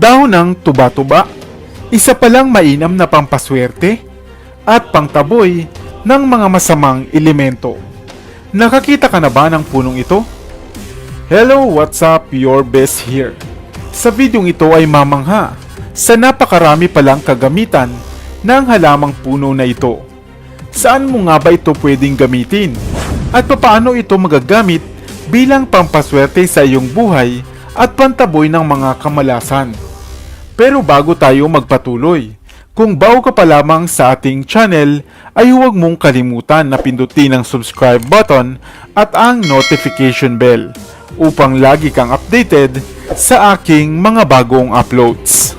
Dahon ng tuba-tuba, isa palang mainam na pampaswerte at pangtaboy ng mga masamang elemento. Nakakita ka na ba ng punong ito? Hello, what's up? Your best here. Sa videong ito ay mamangha sa napakarami palang kagamitan ng halamang puno na ito. Saan mo nga ba ito pwedeng gamitin? At paano ito magagamit bilang pampaswerte sa iyong buhay at pantaboy ng mga kamalasan? Pero bago tayo magpatuloy, kung bago ka pa lamang sa ating channel, ay huwag mong kalimutan na pindutin ang subscribe button at ang notification bell upang lagi kang updated sa aking mga bagong uploads.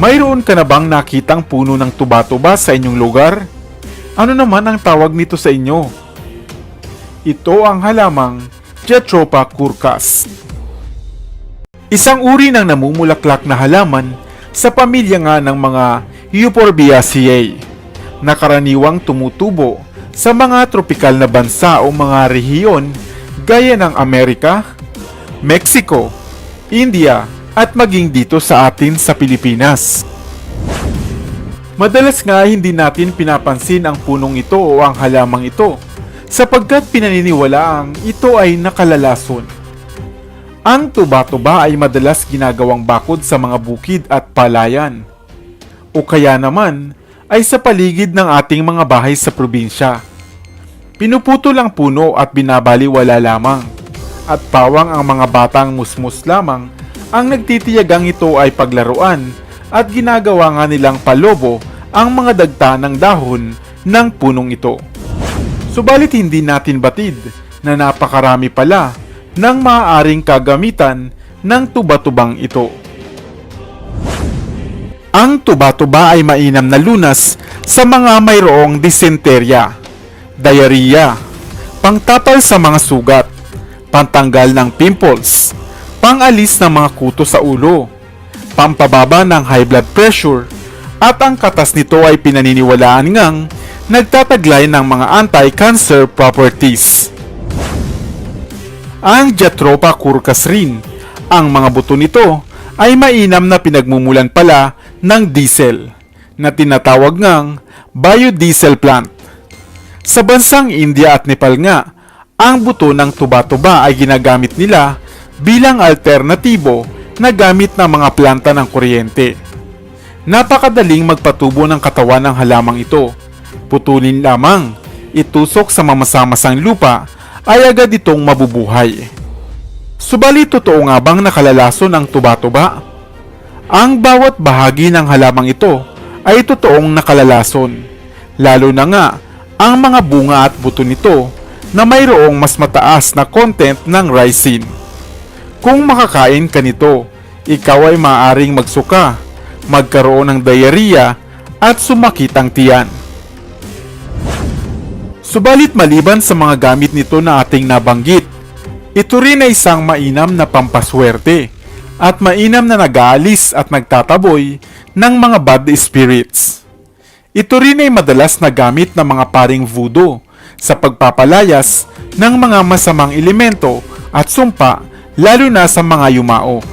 Mayroon ka na bang nakitang puno ng tuba-tuba sa inyong lugar? Ano naman ang tawag nito sa inyo? Ito ang halamang Jatropha curcas. Isang uri ng namumulaklak na halaman sa pamilya nga ng mga Euphorbiaceae na karaniwang tumutubo sa mga tropikal na bansa o mga rehiyon gaya ng Amerika, Mexico, India at maging dito sa atin sa Pilipinas. Madalas nga hindi natin pinapansin ang punong ito o ang halamang ito sapagkat pinaniniwalaang ito ay nakalalason. Ang tuba-tuba ay madalas ginagawang bakod sa mga bukid at palayan. O kaya naman ay sa paligid ng ating mga bahay sa probinsya. Pinuputo lang puno at binabaliwala lamang. At pawang ang mga batang musmus lamang ang nagtitiyagang ito ay paglaruan at ginagawa nga nilang palobo ang mga dagta ng dahon ng punong ito. Subalit hindi natin batid na napakarami pala ng maaaring kagamitan ng tuba-tubang ito. Ang tuba-tuba ay mainam na lunas sa mga mayroong disenterya, diarrhea, pangtapal sa mga sugat, pantanggal ng pimples, pangalis ng mga kuto sa ulo, pampababa ng high blood pressure, at ang katas nito ay pinaniniwalaan ngang nagtataglay ng mga anti-cancer properties. Ang Jatropha curcas rin, ang mga buto nito ay mainam na pinagmumulan pala ng diesel na tinatawag ngang biodiesel plant. Sa bansang India at Nepal nga, ang buto ng tuba-tuba ay ginagamit nila bilang alternatibo na gamit ng mga planta ng kuryente. Napakadaling magpatubo ng katawan ng halamang ito. Putulin lamang, itusok sa mamasamasang lupa ay agad itong mabubuhay. Subalit totoo nga bang nakalalason ang tuba-tuba? Ang bawat bahagi ng halamang ito ay totoong nakalalason. Lalo na nga ang mga bunga at buto nito na mayroong mas mataas na content ng ricin. Kung makakain ka nito, ikaw ay maaaring magsuka, magkaroon ng diarrhea at sumakit ang tiyan. Subalit maliban sa mga gamit nito na ating nabanggit, ito rin ay isang mainam na pampaswerte at mainam na nag-aalis at nagtataboy ng mga bad spirits. Ito rin ay madalas na gamit ng mga paring voodoo sa pagpapalayas ng mga masamang elemento at sumpa lalo na sa mga yumao.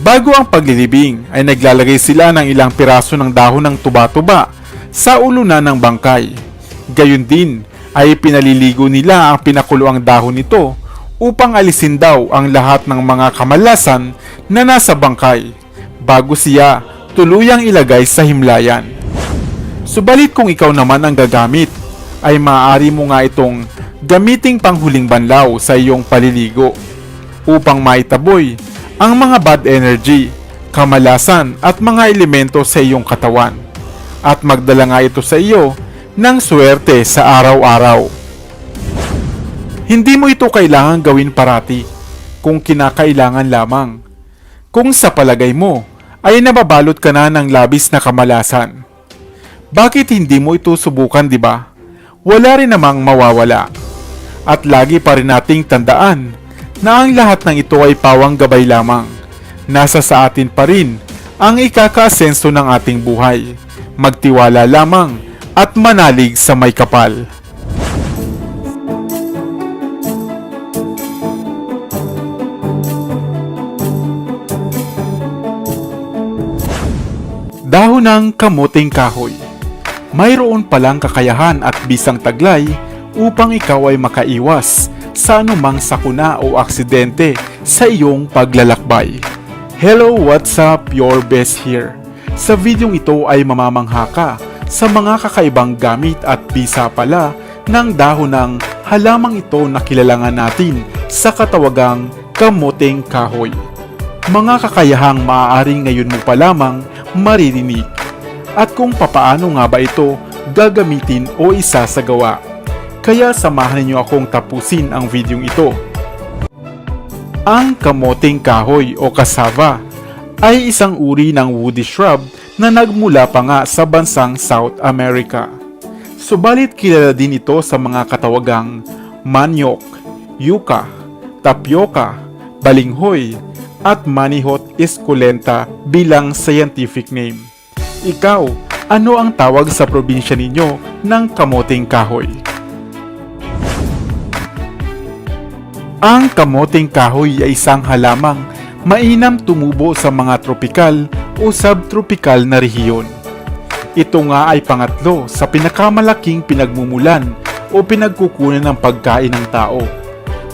Bago ang paglilibing ay naglalagay sila ng ilang piraso ng dahon ng tuba-tuba sa ulunan ng bangkay. Gayun din ay pinaliligo nila ang pinakuluang dahon nito upang alisin daw ang lahat ng mga kamalasan na nasa bangkay bago siya tuluyang ilagay sa himlayan. Subalit kung ikaw naman ang gagamit, ay maaari mo nga itong gamiting panghuling banlaw sa iyong paliligo upang maitaboy ang mga bad energy, kamalasan at mga elemento sa iyong katawan at magdala nga ito sa iyo ng swerte sa araw-araw. Hindi mo ito kailangan gawin parati kung kinakailangan lamang. Kung sa palagay mo ay nababalot ka na ng labis na kamalasan. Bakit hindi mo ito subukan, di ba? Wala rin namang mawawala. At lagi pa rin nating tandaan na ang lahat ng ito ay pawang gabay lamang. Nasa sa atin pa rin ang ikakaasenso ng ating buhay. Magtiwala lamang at manalig sa may kapal. Dahon ng kamuting kahoy. Mayroon palang kakayahan at bisang taglay upang ikaw ay makaiwas sa anumang sakuna o aksidente sa iyong paglalakbay. Hello, what's up? Your best here. Sa videong ito ay mamamangha ka sa mga kakaibang gamit at bisa pala ng dahon ng halamang ito na kilalangan natin sa katawagang kamuting kahoy. Mga kakayahang maaaring ngayon mo pa lamang maririnig at kung papaano nga ba ito gagamitin o isasagawa. Kaya samahan niyo akong tapusin ang videong ito. Ang kamoting kahoy o kasava ay isang uri ng woody shrub na nagmula pa nga sa bansang South America. Subalit kilala din ito sa mga katawagang maniok, yuca, tapioca, balinghoy, at manihot esculenta bilang scientific name. Ikaw, ano ang tawag sa probinsya ninyo ng kamoting kahoy? Ang kamoting kahoy ay isang halamang mainam tumubo sa mga tropikal o subtropical na rehiyon. Ito nga ay pangatlo sa pinakamalaking pinagmumulan o pinagkukunan ng pagkain ng tao.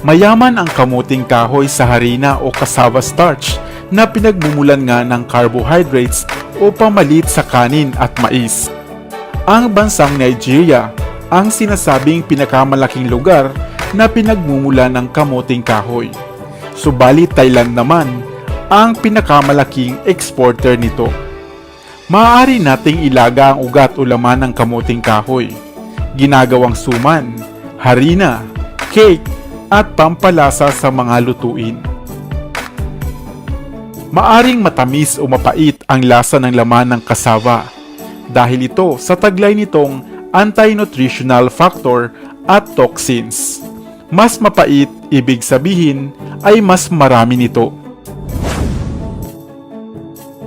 Mayaman ang kamuting kahoy sa harina o cassava starch na pinagmumulan nga ng carbohydrates o pamalit sa kanin at mais. Ang bansang Nigeria ang sinasabing pinakamalaking lugar na pinagmumula ng kamuting kahoy. Subalit Thailand naman ang pinakamalaking exporter nito. Maaari nating ilaga ang ugat o laman ng kamuting kahoy. Ginagawang suman, harina, cake, at pampalasa sa mga lutuin. Maaring matamis o mapait ang lasa ng laman ng kasava dahil ito sa taglay nitong anti-nutritional factor at toxins. Mas mapait, ibig sabihin, ay mas marami nito.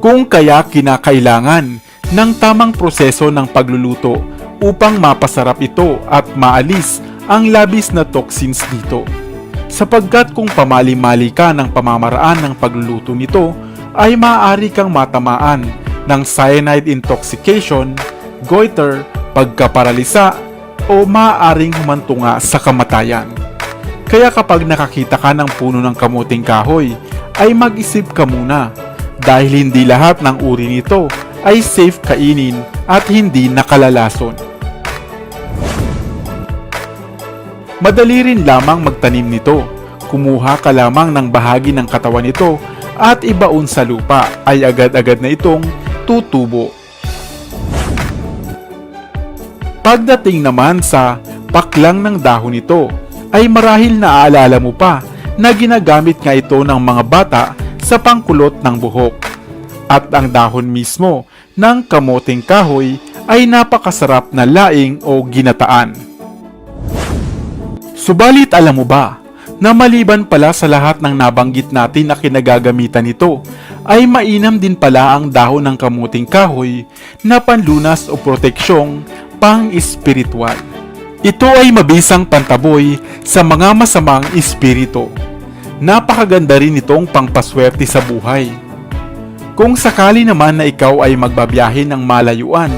Kung kaya kinakailangan ng tamang proseso ng pagluluto upang mapasarap ito at maalis ang labis na toxins dito. Sapagkat kung pamali-mali ka ng pamamaraan ng pagluluto nito, ay maaari kang matamaan ng cyanide intoxication, goiter, pagkaparalisa, o maaaring humantunga sa kamatayan. Kaya kapag nakakita ka ng puno ng kamuting kahoy, ay mag-isip ka muna dahil hindi lahat ng uri nito ay safe kainin at hindi nakalalason. Madali rin lamang magtanim nito. Kumuha ka lamang ng bahagi ng katawan nito at ibaon sa lupa ay agad-agad na itong tutubo. Pagdating naman sa paklang ng dahon nito, ay marahil naaalala mo pa na ginagamit nga ito ng mga bata sa pangkulot ng buhok. At ang dahon mismo ng kamoting kahoy ay napakasarap na laing o ginataan. Subalit alam mo ba na maliban pala sa lahat ng nabanggit natin na kinagagamitan nito, ay mainam din pala ang dahon ng kamuting kahoy na panlunas o proteksyong pang-espiritual. Ito ay mabisang pantaboy sa mga masamang espiritu. Napakaganda rin itong pangpaswerte sa buhay. Kung sakali naman na ikaw ay magbabiyahe ng malayuan,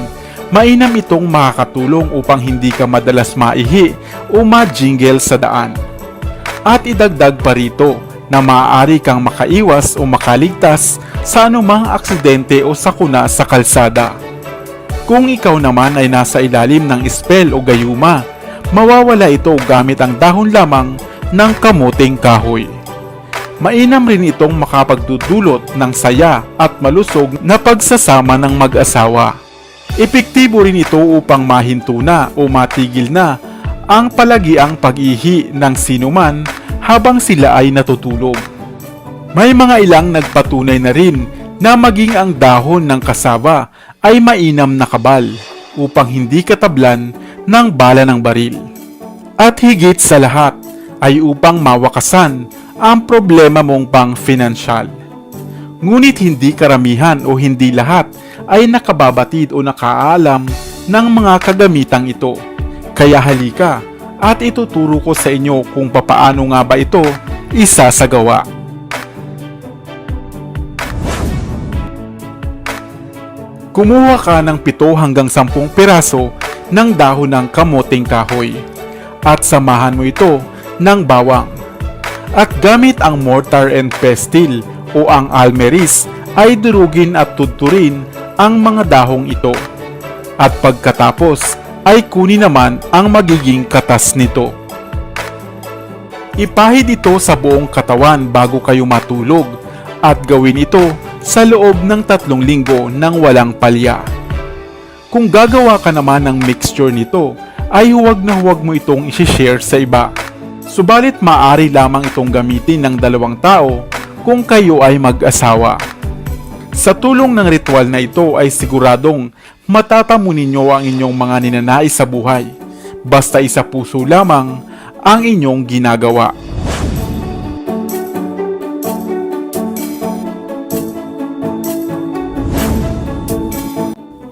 mainam itong makakatulong upang hindi ka madalas maihi o ma-jingle sa daan. At idagdag pa rito na maaari kang makaiwas o makaligtas sa anumang aksidente o sakuna sa kalsada. Kung ikaw naman ay nasa ilalim ng spell o gayuma, mawawala ito gamit ang dahon lamang ng kamuting kahoy. Mainam rin itong makapagdudulot ng saya at malusog na pagsasama ng mag-asawa. Epektibo rin ito upang mahinto na o matigil na ang palagiang pag-ihi ng sinuman habang sila ay natutulog. May mga ilang nagpatunay na rin na maging ang dahon ng kasaba ay mainam na kabal upang hindi katablan ng bala ng baril. At higit sa lahat ay upang mawakasan ang problema mong pang financial. Ngunit hindi karamihan o hindi lahat ay nakababatid o nakaalam ng mga kagamitang ito. Kaya halika at ituturo ko sa inyo kung papaano nga ba ito isasagawa. Kumuha ka ng 7 hanggang 10 piraso ng dahon ng kamoting kahoy at samahan mo ito ng bawang. At gamit ang mortar and pestle o ang almeris ay durugin at tuturin ang mga dahong ito. At pagkatapos ay kunin naman ang magiging katas nito. Ipahid ito sa buong katawan bago kayo matulog at gawin ito sa loob ng tatlong linggo nang walang palya. Kung gagawa ka naman ng mixture nito, ay huwag na huwag mo itong isishare sa iba. Subalit maaari lamang itong gamitin ng dalawang tao kung kayo ay mag-asawa. Sa tulong ng ritual na ito ay siguradong matatamo ninyo ang inyong mga ninanais sa buhay. Basta isa puso lamang ang inyong ginagawa.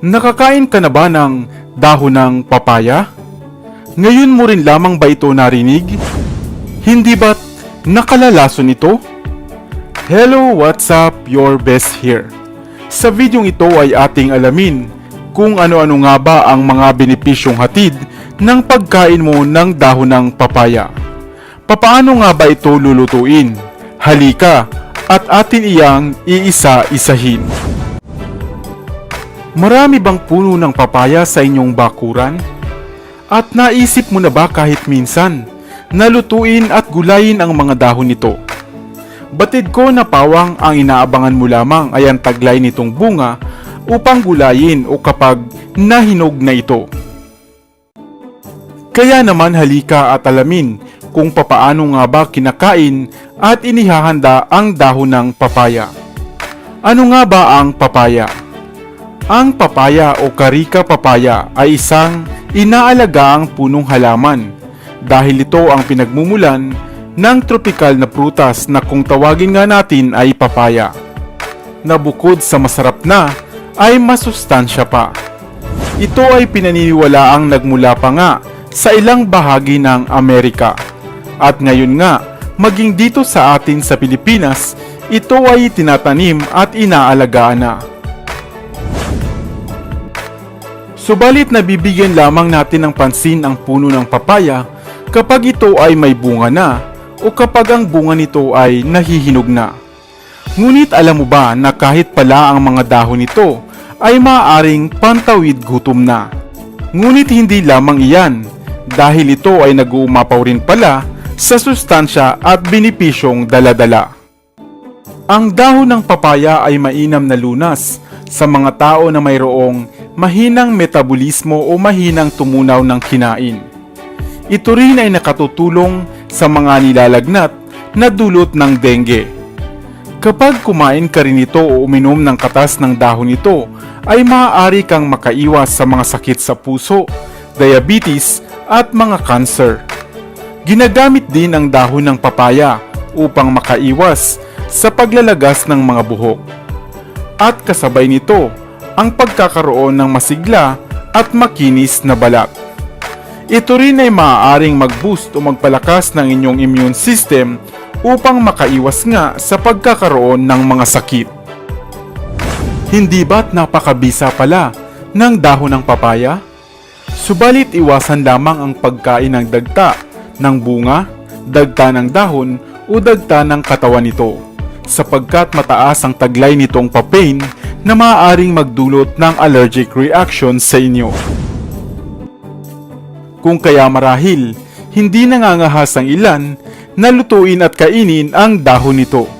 Nakakain ka na ba ng dahon ng papaya? Ngayon mo rin lamang ba ito narinig? Hindi ba't nakalalason ito? Hello, what's up? Your best here. Sa videong ito ay ating alamin kung ano-ano nga ba ang mga benepisyong hatid ng pagkain mo ng dahon ng papaya. Papaano nga ba ito lulutuin? Halika at atin iyang iisa-isahin. Marami bang puno ng papaya sa inyong bakuran? At naisip mo na ba kahit minsan na lutuin at gulayin ang mga dahon nito? Batid ko na pawang ang inaabangan mo lamang ay ang taglay nitong bunga upang gulayin o kapag nahinog na ito. Kaya naman halika at alamin kung papaano nga ba kinakain at inihahanda ang dahon ng papaya. Ano nga ba ang papaya? Ang papaya o karika papaya ay isang inaalagaang punong halaman dahil ito ang pinagmumulan ng tropikal na prutas na kung tawagin nga natin ay papaya na bukod sa masarap na ay masustansya pa. Ito ay pinaniniwalaang nagmula pa nga sa ilang bahagi ng Amerika. At ngayon nga, maging dito sa atin sa Pilipinas, ito ay tinatanim at inaalagaan na. Subalit nabibigyan lamang natin ng pansin ang puno ng papaya kapag ito ay may bunga na o kapag ang bunga nito ay nahihinog na. Ngunit alam mo ba na kahit pala ang mga dahon nito ay maaaring pantawid gutom na. Ngunit hindi lamang iyan dahil ito ay nag-uumapaw rin pala sa sustansya at binipisyong daladala. Ang dahon ng papaya ay mainam na lunas sa mga tao na mayroong mahinang metabolismo o mahinang tumunaw ng kinain. Ito rin ay nakatutulong sa mga nilalagnat na dulot ng dengue. Kapag kumain ka rin ito o uminom ng katas ng dahon nito, ay maaari kang makaiwas sa mga sakit sa puso, diabetes at mga cancer. Ginagamit din ang dahon ng papaya upang makaiwas sa paglalagas ng mga buhok. At kasabay nito, ang pagkakaroon ng masigla at makinis na balat. Ito rin ay maaaring mag-boost o magpalakas ng inyong immune system upang makaiwas nga sa pagkakaroon ng mga sakit. Hindi ba't napakabisa pala ng dahon ng papaya? Subalit iwasan lamang ang pagkain ng dagta ng bunga, dagta ng dahon o dagta ng katawan nito sapagkat mataas ang taglay nitong papain na maaaring magdulot ng allergic reaction sa inyo. Kung kaya marahil, hindi nangangahas ang ilan na lutuin at kainin ang dahon nito.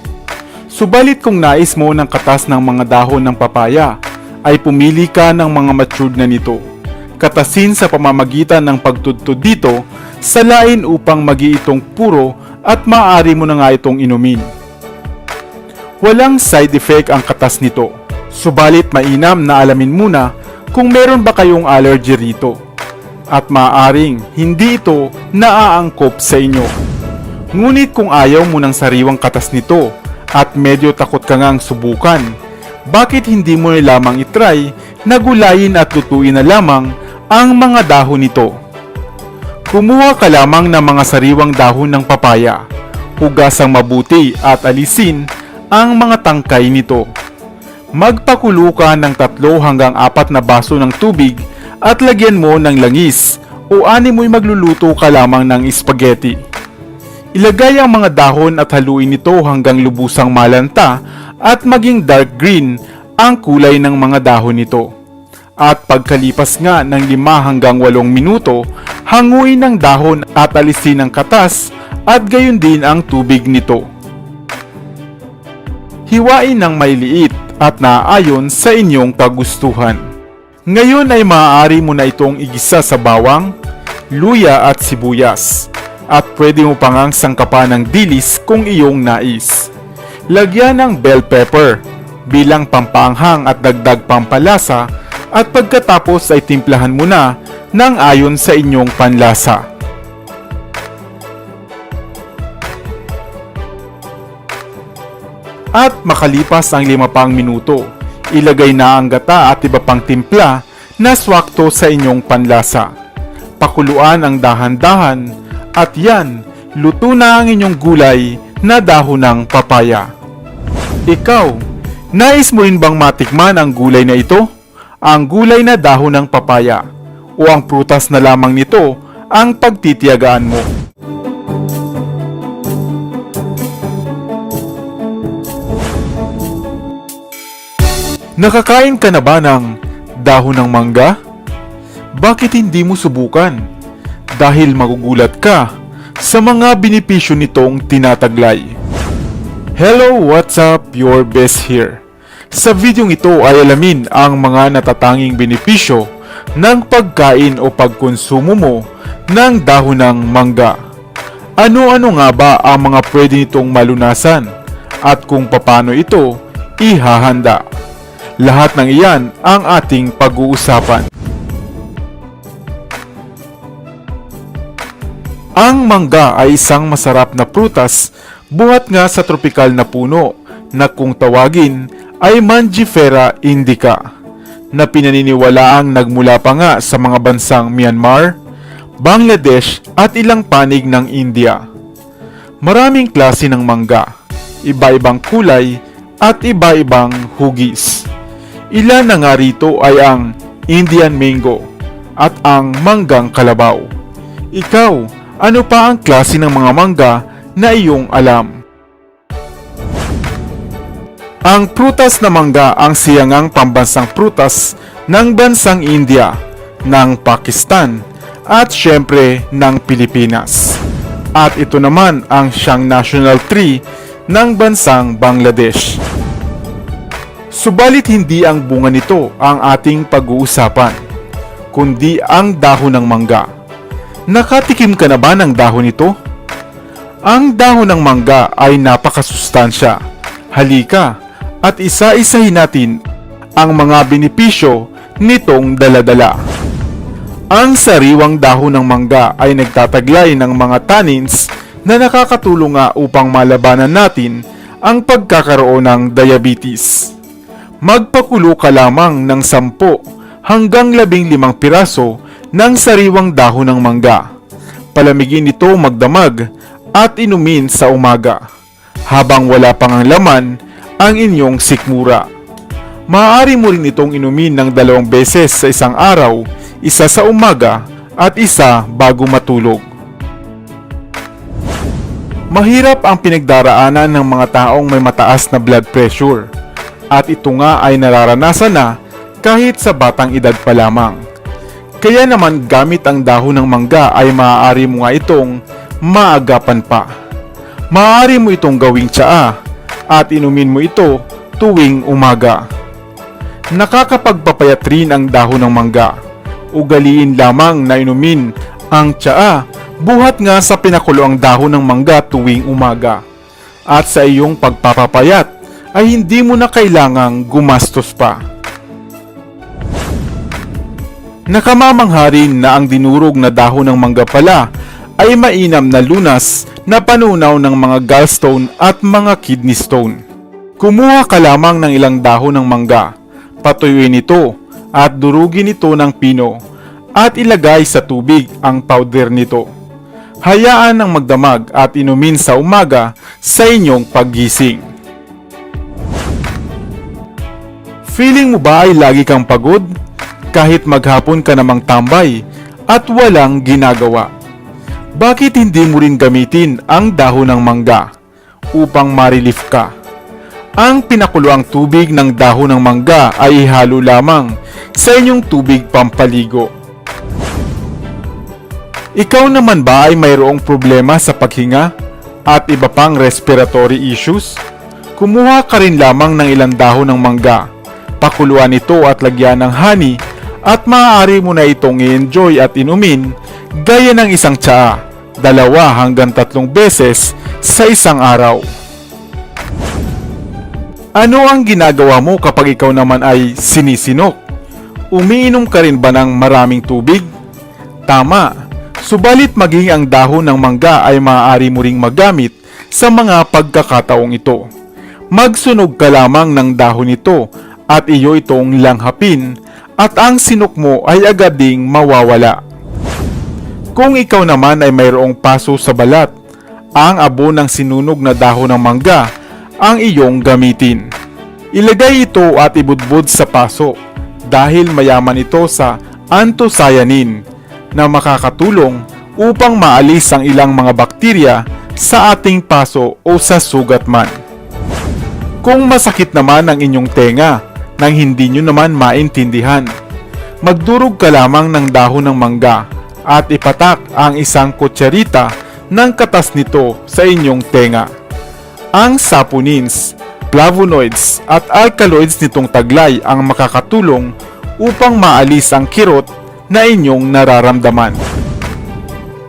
Subalit kung nais mo ng katas ng mga dahon ng papaya, ay pumili ka ng mga matured na nito. Katasin sa pamamagitan ng pagtudtod dito sa lain upang magi itong puro at maaari mo na nga itong inumin. Walang side effect ang katas nito. Subalit mainam na alamin muna kung meron ba kayong allergy rito. At maaaring hindi ito naaangkop sa inyo. Ngunit kung ayaw mo ng sariwang katas nito at medyo takot ka ngang subukan, bakit hindi mo na lamang itry na gulayin at lutuin na lamang ang mga dahon nito? Kumuha ka lamang ng mga sariwang dahon ng papaya, hugasang mabuti at alisin ang mga tangkay nito. Magpakulo ka ng tatlo hanggang apat na baso ng tubig at lagyan mo ng langis o ani mo'y magluluto ka lamang ng spaghetti. Ilagay ang mga dahon at haluin ito hanggang lubusang malanta at maging dark green ang kulay ng mga dahon nito. At pagkalipas nga ng 5 hanggang 8 minuto, hanguin ang dahon at alisin ang katas at gayon din ang tubig nito. Hiwain ng mailiit at naayon sa inyong kagustuhan. Ngayon ay maaari mo na itong igisa sa bawang, luya at sibuyas. At pwede mo pangang sangkapan ng dilis kung iyong nais. Lagyan ng bell pepper bilang pampanghang at dagdag pampalasa at pagkatapos ay timplahan mo na ng ayon sa inyong panlasa. At makalipas ang lima pang minuto, ilagay na ang gata at iba pang timpla na swakto sa inyong panlasa. Pakuluan ang dahan-dahan at yan, luto na ang inyong gulay na dahon ng papaya. Ikaw, nais mo rin bang matikman ang gulay na ito? Ang gulay na dahon ng papaya o ang prutas na lamang nito ang pagtitiyagaan mo. Nakakain ka na ba ng dahon ng mangga? Bakit hindi mo subukan? Dahil magugulat ka sa mga benepisyo nitong tinataglay. Hello, what's up? Your best here. Sa videong ito ay alamin ang mga natatanging benepisyo ng pagkain o pagkonsumo mo ng dahon ng mangga. Ano-ano nga ba ang mga pwede nitong malunasan at kung paano ito ihahanda? Lahat ng iyan ang ating pag-uusapan. Ang mangga ay isang masarap na prutas buhat nga sa tropikal na puno na kung tawagin ay Mangifera indica na pinaniniwalaang nagmula pa nga sa mga bansang Myanmar, Bangladesh at ilang panig ng India. Maraming klase ng mangga, iba-ibang kulay at iba-ibang hugis. Ilan na nga rito ay ang Indian mango at ang manggang kalabaw. Ikaw, ano pa ang klase ng mga mangga na iyong alam? Ang prutas na mangga ang siyangang pambansang prutas ng bansang India, ng Pakistan, at syempre ng Pilipinas. At ito naman ang siyang national tree ng bansang Bangladesh. Subalit hindi ang bunga nito ang ating pag-uusapan, kundi ang dahon ng mangga. Nakatikim ka na ba ng dahon nito? Ang dahon ng mangga ay napakasustansya. Halika at isa-isahin natin ang mga benepisyo nitong daladala. Ang sariwang dahon ng mangga ay nagtataglay ng mga tannins na nakakatulong nga upang malabanan natin ang pagkakaroon ng diabetes. Magpakulo ka lamang ng 10 hanggang 15 piraso ng sariwang dahon ng mangga. Palamigin ito magdamag at inumin sa umaga. Habang wala pang ang laman ang inyong sikmura. Maaari mo rin itong inumin ng dalawang beses sa isang araw, isa sa umaga at isa bago matulog. Mahirap ang pinagdaraanan ng mga taong may mataas na blood pressure at ito nga ay nararanasan na kahit sa batang edad pa lamang. Kaya naman gamit ang dahon ng mangga ay maaari mo nga itong maagapan pa. Maaari mo itong gawing tsaa at inumin mo ito tuwing umaga. Nakakapagpapayat rin ang dahon ng mangga. Ugaliin lamang na inumin ang tsaa buhat nga sa pinakulo ang dahon ng mangga tuwing umaga. At sa iyong pagpapapayat ay hindi mo na kailangang gumastos pa. Nakamamangha rin na ang dinurog na dahon ng mangga pala ay mainam na lunas na panunaw ng mga gallstone at mga kidney stone. Kumuha ka lamang ng ilang dahon ng mangga, patuyuin ito at durugin ito ng pino at ilagay sa tubig ang powder nito. Hayaan ang magdamag at inumin sa umaga sa inyong paggising. Feeling mo ba ay lagi kang pagod? Kahit maghapon ka namang tambay at walang ginagawa. Bakit hindi mo rin gamitin ang dahon ng mangga upang ma-relief ka? Ang pinakuluang tubig ng dahon ng mangga ay ihalo lamang sa inyong tubig pampaligo. Ikaw naman ba ay mayroong problema sa paghinga at iba pang respiratory issues? Kumuha ka rin lamang ng ilang dahon ng mangga. Pakuluan ito at lagyan ng honey at maaari mo na itong i-enjoy at inumin gaya ng isang tsaa, dalawa hanggang tatlong beses sa isang araw. Ano ang ginagawa mo kapag ikaw naman ay sinisinok? Umiinom ka rin ba ng maraming tubig? Tama. Subalit maging ang dahon ng mangga ay maaari mo ring magamit sa mga pagkakataong ito. Magsunog ka lamang ng dahon nito at iyo itong langhapin at ang sinok mo ay agad ding mawawala. Kung ikaw naman ay mayroong paso sa balat, ang abo ng sinunog na dahon ng mangga ang iyong gamitin. Ilagay ito at ibudbud sa paso dahil mayaman ito sa anthocyanin na makakatulong upang maalis ang ilang mga bakterya sa ating paso o sa sugat man. Kung masakit naman ang inyong tenga nang hindi nyo naman maintindihan, magdurog ka lamang ng dahon ng mangga at ipatak ang isang kutsarita ng katas nito sa inyong tenga. Ang saponins, flavonoids at alkaloids nitong taglay ang makakatulong upang maalis ang kirot na inyong nararamdaman.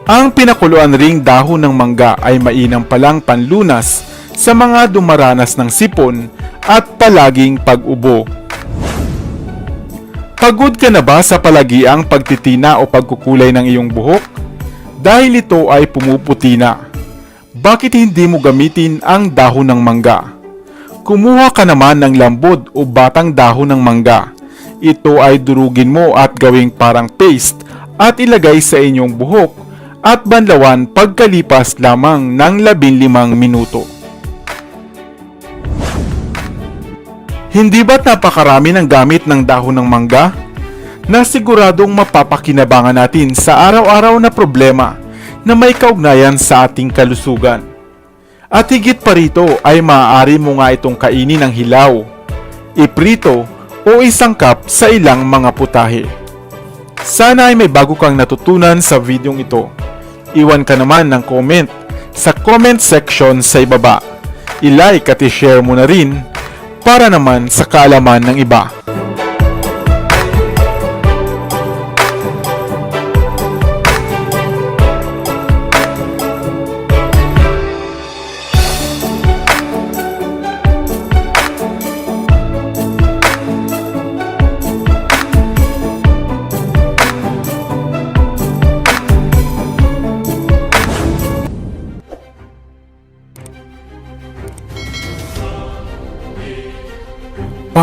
Ang pinakuluan ring dahon ng mangga ay mainam palang panlunas sa mga dumaranas ng sipon at palaging pag-ubo. Pagod ka na ba sa palagiang pagtitina o pagkukulay ng iyong buhok? Dahil ito ay pumuputi na. Bakit hindi mo gamitin ang dahon ng mangga? Kumuha ka naman ng lambod o batang dahon ng mangga. Ito ay durugin mo at gawing parang paste at ilagay sa inyong buhok at banlawan pagkalipas lamang ng 15 minuto. Hindi ba't napakarami ng gamit ng dahon ng mangga? Na siguradong mapapakinabangan natin sa araw-araw na problema na may kaugnayan sa ating kalusugan. At higit pa rito ay maaari mo nga itong kainin ng hilaw, iprito o isangkap sa ilang mga putahe. Sana ay may bago kang natutunan sa videong ito. Iwan ka naman ng comment sa comment section sa ibaba. I-like at i-share mo na rin para naman sa kaalaman ng iba.